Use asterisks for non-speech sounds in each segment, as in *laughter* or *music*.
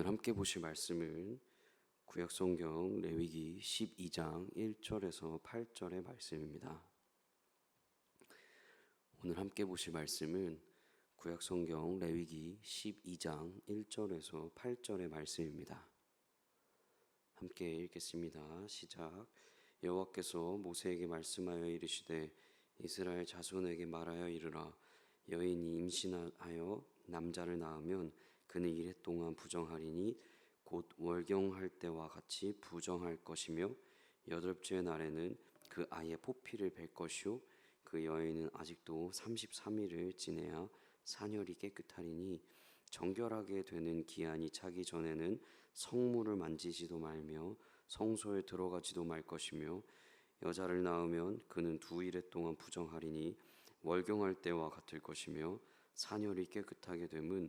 오늘 함께 보실 말씀은 구약 성경 레위기 12장 1절에서 8절의 말씀입니다. 오늘 함께 보실 말씀은 구약 성경 레위기 12장 1절에서 8절의 말씀입니다. 함께 읽겠습니다. 시작. 여호와께서 모세에게 말씀하여 이르시되 이스라엘 자손에게 말하여 이르라 여인이 임신하여 남자를 낳으면 그는 이래 동안 부정하리니 곧 월경할 때와 같이 부정할 것이며 여덟째 날에는 그 아이의 포피를 벨 것이요. 그 여인은 아직도 33일을 지내야 사녀리 깨끗하리니 정결하게 되는 기한이 차기 전에는 성물을 만지지도 말며 성소에 들어가지도 말 것이며 여자를 낳으면 그는 두 일에 동안 부정하리니 월경할 때와 같을 것이며 사녀리 깨끗하게 됨은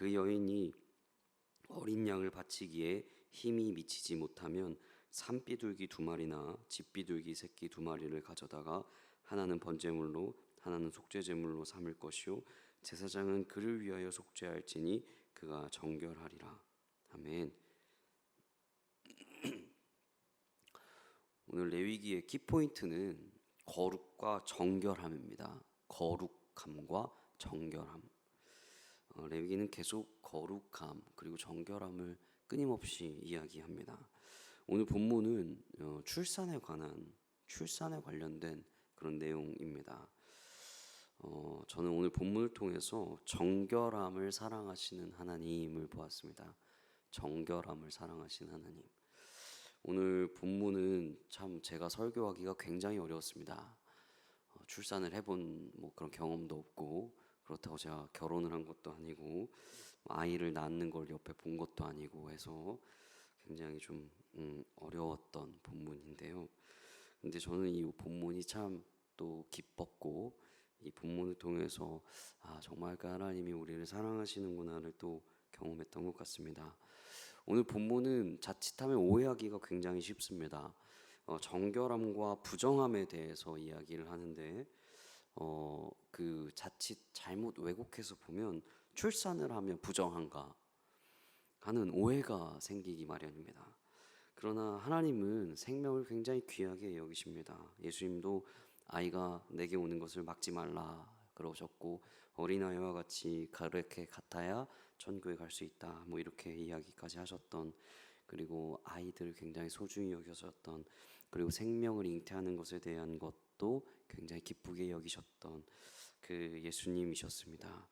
그 여인이 어린 양을 바치기에 힘이 미치지 못하면 산비둘기 두 마리나 집비둘기 새끼 두 마리를 가져다가 하나는 번제물로 하나는 속죄제물로 삼을 것이요 제사장은 그를 위하여 속죄할지니 그가 정결하리라 아멘. 오늘 레위기의 키포인트는 거룩과 정결함입니다. 거룩함과 정결함. 어, 레위기는 계속 거룩함 그리고 정결함을 끊임없이 이야기합니다. 오늘 본문은 어, 출산에 관한 출산에 관련된 그런 내용입니다. 어, 저는 오늘 본문을 통해서 정결함을 사랑하시는 하나님을 보았습니다. 정결함을 사랑하시는 하나님. 오늘 본문은 참 제가 설교하기가 굉장히 어려웠습니다. 어, 출산을 해본 뭐 그런 경험도 없고 그렇다고 제가 결혼을 한 것도 아니고 아이를 낳는 걸 옆에 본 것도 아니고 해서 굉장히 좀 음, 어려웠던 본문인데요. 근데 저는 이 본문이 참 또 기뻤고 이 본문을 통해서 아 정말 그 하나님이 우리를 사랑하시는구나를 또 경험했던 것 같습니다. 오늘 본문은 자칫하면 오해하기가 굉장히 쉽습니다. 어, 정결함과 부정함에 대해서 이야기를 하는데 어, 그 자칫 잘못 왜곡해서 보면 출산을 하면 부정한가 하는 오해가 생기기 마련입니다. 그러나 하나님은 생명을 굉장히 귀하게 여기십니다. 예수님도 아이가 내게 오는 것을 막지 말라 그러셨고 어린아이와 같이 그렇게 같아야 천국에 갈 수 있다. 뭐 이렇게 이야기까지 하셨던 그리고 아이들을 굉장히 소중히 여기셨던 그리고 생명을 잉태하는 것에 대한 것 도 굉장히 기쁘게 여기셨던 그 예수님이셨습니다.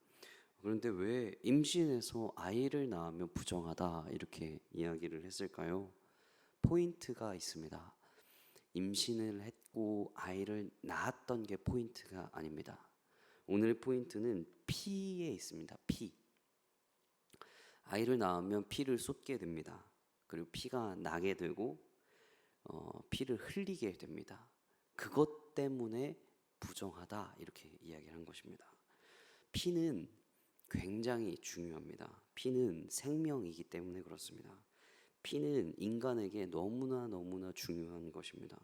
그런데 왜 임신해서 아이를 낳으면 부정하다 이렇게 이야기를 했을까요? 포인트가 있습니다. 임신을 했고 아이를 낳았던 게 포인트가 아닙니다. 오늘의 포인트는 피에 있습니다. 피. 아이를 낳으면 피를 쏟게 됩니다. 그리고 피가 나게 되고 어, 피를 흘리게 됩니다. 그것 때문에 부정하다 이렇게 이야기를 한 것입니다. 피는 굉장히 중요합니다. 피는 생명이기 때문에 그렇습니다. 피는 인간에게 너무나 너무나 중요한 것입니다.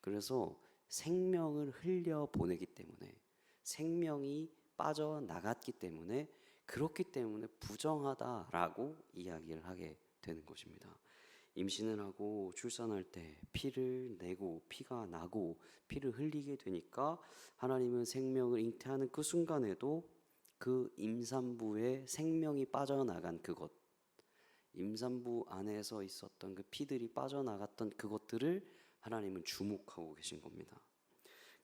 그래서 생명을 흘려 보내기 때문에 생명이 빠져나갔기 때문에 그렇기 때문에 부정하다라고 이야기를 하게 되는 것입니다. 임신을 하고 출산할 때 피를 내고 피가 나고 피를 흘리게 되니까 하나님은 생명을 잉태하는 그 순간에도 그 임산부의 생명이 빠져나간 그것 임산부 안에서 있었던 그 피들이 빠져나갔던 그것들을 하나님은 주목하고 계신 겁니다.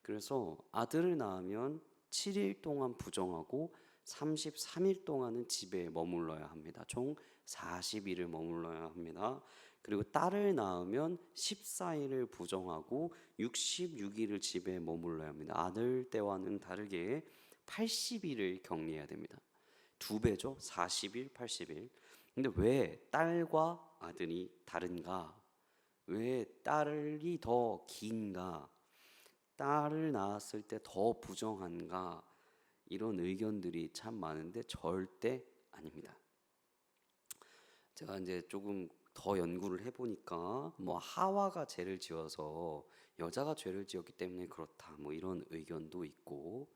그래서 아들을 낳으면 7일 동안 부정하고 33일 동안은 집에 머물러야 합니다. 총 40일을 머물러야 합니다. 그리고 딸을 낳으면 14일을 부정하고 66일을 집에 머물러야 합니다. 아들 때와는 다르게 80일을 격리해야 됩니다. 두 배죠. 40일, 80일. 근데 왜 딸과 아들이 다른가? 왜 딸이 더 긴가? 딸을 낳았을 때 더 부정한가? 이런 의견들이 참 많은데 절대 아닙니다. 제가 이제 조금 더 연구를 해보니까 뭐 하와가 죄를 지어서 여자가 죄를 지었기 때문에 그렇다 뭐 이런 의견도 있고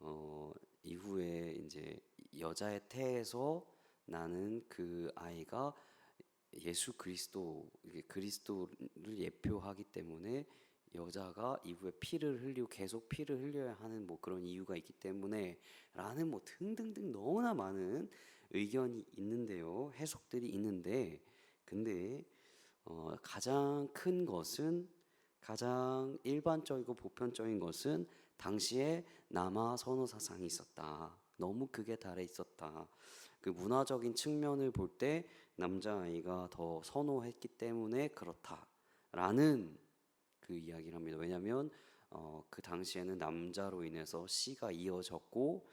어 이후에 이제 여자의 태에서 나는 그 아이가 예수 그리스도 그리스도를 예표하기 때문에 여자가 이후에 피를 흘리고 계속 피를 흘려야 하는 뭐 그런 이유가 있기 때문에 라는 뭐 등등등 너무나 많은 의견이 있는데요. 해석들이 있는데 근데 어 가장 큰 것은 가장 일반적이고 보편적인 것은 당시에 남아 선호 사상이 있었다. 너무 극에 달해 있었다. 그 문화적인 측면을 볼 때 남자아이가 더 선호했기 때문에 그렇다라는 그 이야기를 합니다. 왜냐하면 어, 그 당시에는 남자로 인해서 씨가 이어졌고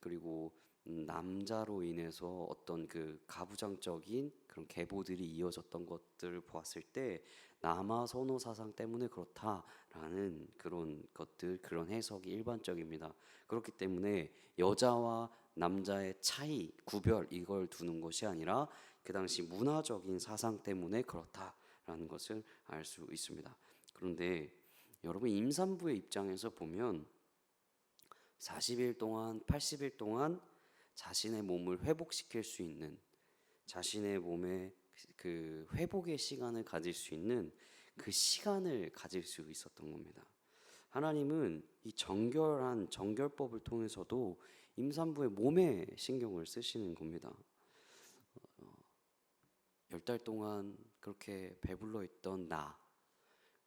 그리고 음, 남자로 인해서 어떤 그 가부장적인 그런 계보들이 이어졌던 것들을 보았을 때 남아 선호 사상 때문에 그렇다라는 그런 것들 그런 해석이 일반적입니다. 그렇기 때문에 여자와 남자의 차이 구별 이걸 두는 것이 아니라 그 당시 문화적인 사상 때문에 그렇다라는 것을 알 수 있습니다. 그런데 여러분 임산부의 입장에서 보면 40일 동안 80일 동안 자신의 몸을 회복시킬 수 있는 자신의 몸에 그 회복의 시간을 가질 수 있는 그 시간을 가질 수 있었던 겁니다. 하나님은 이 정결한 정결법을 통해서도 임산부의 몸에 신경을 쓰시는 겁니다. 열 달 동안 그렇게 배불러 있던 나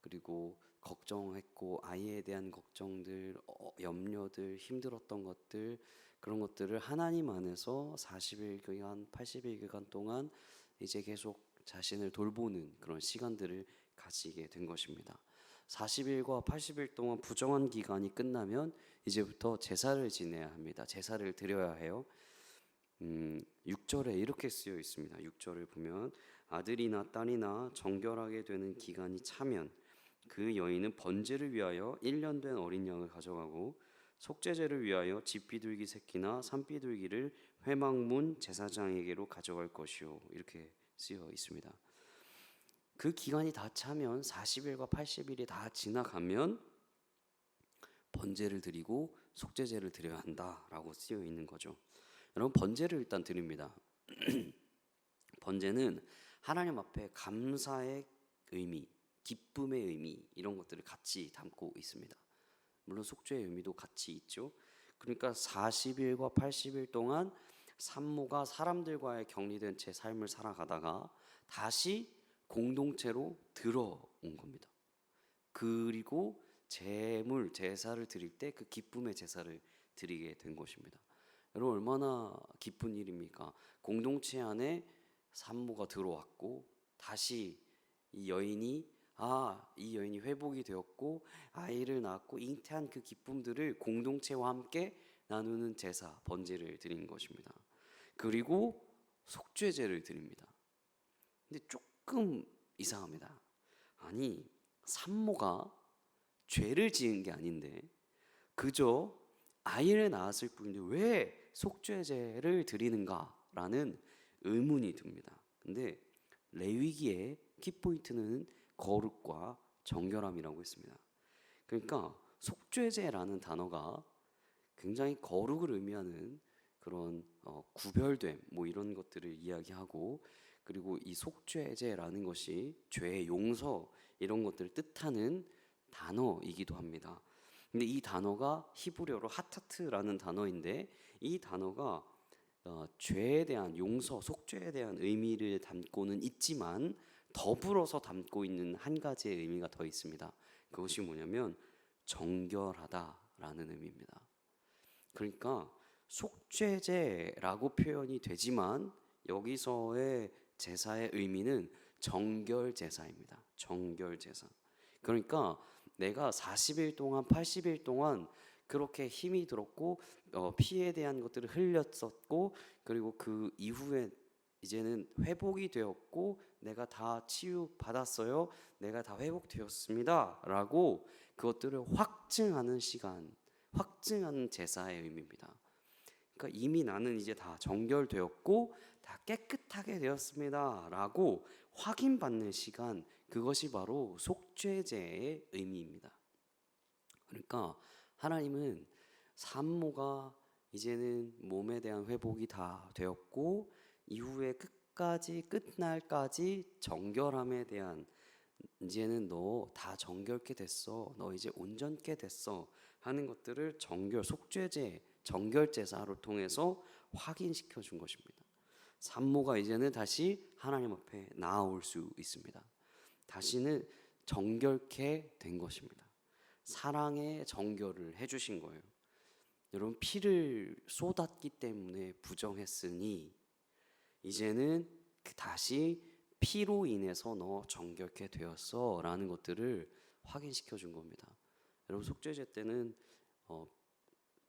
그리고 걱정했고 아이에 대한 걱정들, 어, 염려들, 힘들었던 것들 그런 것들을 하나님 안에서 40일 기간, 80일 기간 동안 이제 계속 자신을 돌보는 그런 시간들을 가지게 된 것입니다. 40일과 80일 동안 부정한 기간이 끝나면 이제부터 제사를 지내야 합니다. 제사를 드려야 해요. 음, 6절에 이렇게 쓰여 있습니다. 6절을 보면 아들이나 딸이나 정결하게 되는 기간이 차면 그 여인은 번제를 위하여 1년 된 어린 양을 가져가고 속죄제를 위하여 집비둘기 새끼나 산비둘기를 회막문 제사장에게로 가져갈 것이요 이렇게 쓰여 있습니다. 그 기간이 다 차면 40일과 80일이 다 지나가면 번제를 드리고 속죄제를 드려야 한다라고 쓰여 있는 거죠. 여러분 번제를 일단 드립니다. *clears throat* 번제는 하나님 앞에 감사의 의미, 기쁨의 의미 이런 것들을 같이 담고 있습니다. 물론 속죄의 의미도 같이 있죠. 그러니까 40일과 80일 동안 산모가 사람들과의 격리된 채 삶을 살아가다가 다시 공동체로 들어온 겁니다. 그리고 제물 제사를 드릴 때 그 기쁨의 제사를 드리게 된 것입니다. 여러분 얼마나 기쁜 일입니까? 공동체 안에 산모가 들어왔고 다시 이 여인이 아, 이 여인이 회복이 되었고 아이를 낳았고 잉태한 그 기쁨들을 공동체와 함께 나누는 제사 번제를 드린 것입니다. 그리고 속죄제를 드립니다. 근데 조금 이상합니다. 아니, 산모가 죄를 지은 게 아닌데 그저 아이를 낳았을 뿐인데 왜 속죄제를 드리는가라는 의문이 듭니다. 근데 레위기의 키포인트는 거룩과 정결함이라고 했습니다. 그러니까 속죄제라는 단어가 굉장히 거룩을 의미하는 그런 어, 구별됨 뭐 이런 것들을 이야기하고 그리고 이 속죄제라는 것이 죄의 용서 이런 것들을 뜻하는 단어이기도 합니다. 근데 이 단어가 히브리어로 하타트라는 단어인데 이 단어가 어, 죄에 대한 용서, 속죄에 대한 의미를 담고는 있지만 더불어서 담고 있는 한 가지의 의미가 더 있습니다. 그것이 뭐냐면 정결하다라는 의미입니다. 그러니까 속죄제라고 표현이 되지만 여기서의 제사의 의미는 정결 제사입니다. 정결 제사. 그러니까 내가 40일 동안 80일 동안 그렇게 힘이 들었고 어, 피에 대한 것들을 흘렸었고 그리고 그 이후에 이제는 회복이 되었고 내가 다 치유 받았어요. 내가 다 회복되었습니다라고 그것들을 확증하는 시간, 확증하는 제사의 의미입니다. 그러니까 이미 나는 이제 다 정결되었고 다 깨끗하게 되었습니다라고 확인받는 시간 그것이 바로 속죄제의 의미입니다. 그러니까 하나님은 산모가 이제는 몸에 대한 회복이 다 되었고 이후에 끝까지 끝날까지 정결함에 대한 이제는 너 다 정결케 됐어. 너 이제 온전케 됐어. 하는 것들을 정결 속죄제 정결 제사를 통해서 확인시켜 준 것입니다. 산모가 이제는 다시 하나님 앞에 나아올 수 있습니다. 다시는 정결케 된 것입니다. 사랑의 정결을 해 주신 거예요. 여러분 피를 쏟았기 때문에 부정했으니 이제는 그 다시 피로 인해서 너 정결케 되었어 라는 것들을 확인시켜 준 겁니다. 여러분 속죄제 때는 어,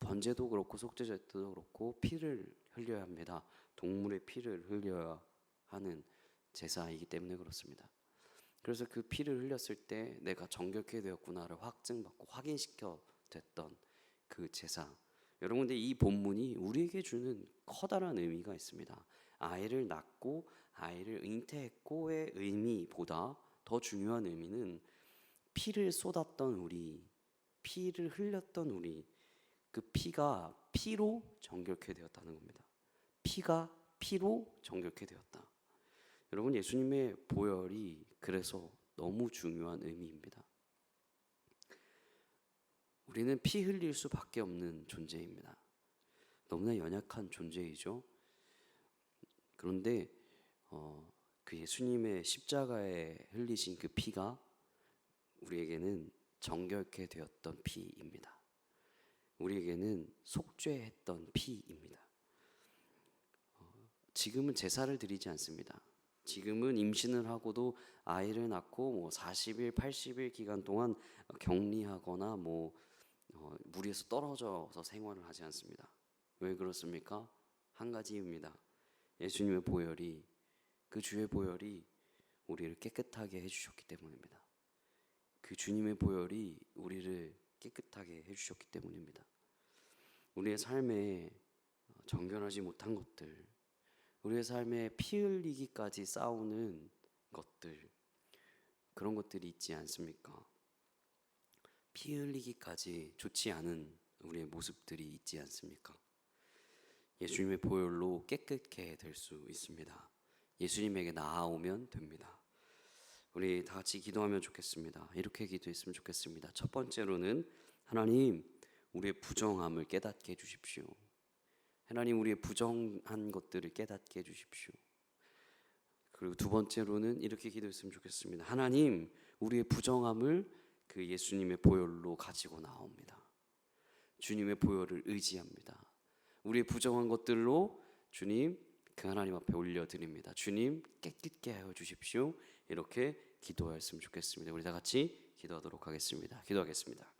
번제도 그렇고 속죄제 때도 그렇고 피를 흘려야 합니다. 동물의 피를 흘려야 하는 제사이기 때문에 그렇습니다. 그래서 그 피를 흘렸을 때 내가 정결케 되었구나를 확증받고 확인시켜 됐던 그 제사. 여러분 근데 이 본문이 우리에게 주는 커다란 의미가 있습니다. 아이를 낳고 아이를 잉태했고의 의미보다 더 중요한 의미는 피를 쏟았던 우리, 피를 흘렸던 우리, 그 피가 피로 정결케 되었다는 겁니다. 피가 피로 정결케 되었다. 여러분 예수님의 보혈이 그래서 너무 중요한 의미입니다. 우리는 피 흘릴 수밖에 없는 존재입니다. 너무나 연약한 존재이죠. 그런데 어, 그 예수님의 십자가에 흘리신 그 피가 우리에게는 정결케 되었던 피입니다. 우리에게는 속죄했던 피입니다. 어, 지금은 제사를 드리지 않습니다. 지금은 임신을 하고도 아이를 낳고 뭐 40일, 80일 기간 동안 격리하거나 뭐 어, 무리에서 떨어져서 생활을 하지 않습니다. 왜 그렇습니까? 한 가지입니다. 예수님의 보혈이 그 주의 보혈이 우리를 깨끗하게 해주셨기 때문입니다. 그 주님의 보혈이 우리를 깨끗하게 해주셨기 때문입니다. 우리의 삶에 정결하지 못한 것들, 우리의 삶에 피 흘리기까지 싸우는 것들, 그런 것들이 있지 않습니까? 피 흘리기까지 좋지 않은 우리의 모습들이 있지 않습니까? 예수님의 보혈로 깨끗게 될 수 있습니다. 예수님에게 나아오면 됩니다. 우리 다 같이 기도하면 좋겠습니다. 이렇게 기도했으면 좋겠습니다. 첫 번째로는 하나님 우리의 부정함을 깨닫게 해 주십시오. 하나님 우리의 부정한 것들을 깨닫게 해 주십시오. 그리고 두 번째로는 이렇게 기도했으면 좋겠습니다. 하나님 우리의 부정함을 그 예수님의 보혈로 가지고 나옵니다. 주님의 보혈을 의지합니다. 우리의 부정한 것들로 주님 그 하나님 앞에 올려드립니다. 주님 깨끗게 하여 주십시오. 이렇게 기도했으면 좋겠습니다. 우리 다 같이 기도하도록 하겠습니다. 기도하겠습니다.